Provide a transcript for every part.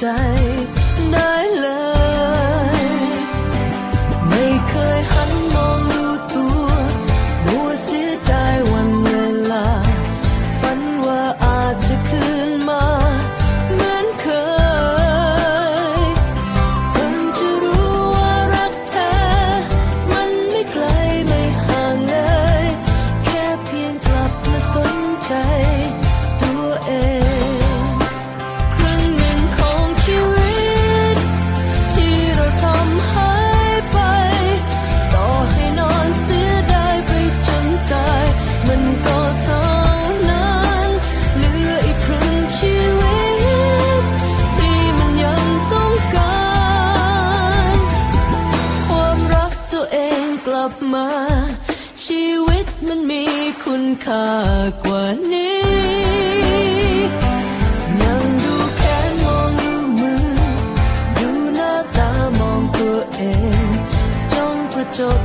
ใจได้เลย ไม่เคยหันมองดูตัวมัวเสียดายวันเวลา ฝันว่าอาจจะคืนมาเหมือนเคยเพิ่งจะรู้ว่ารักแท้มันไม่ไกลไม่ห่างเลย แค่เพียงกลับมาสนใจ กลับมา ชีวิตมันมีคุณค่ากว่านี้นั่งดูแขนมองดูมือ ดูหน้าตามองตัวเองจ้องกระจก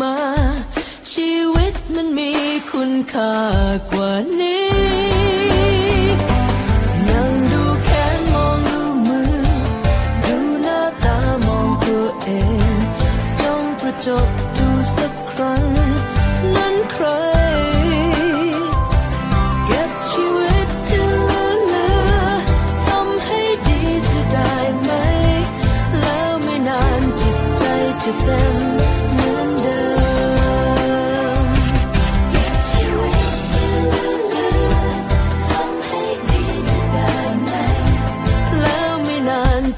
มา ชีวิตมันมีคุณค่ากว่านี้นั่งดูแขนมองดูมือ ดูหน้าตามองตัวเองจ้องกระจกดูสักครั้ง นั้นใครเก็บชีวิตเหลือๆทำให้ดีจะได้ไหมแล้วไม่นานจิตใจจะเต็ม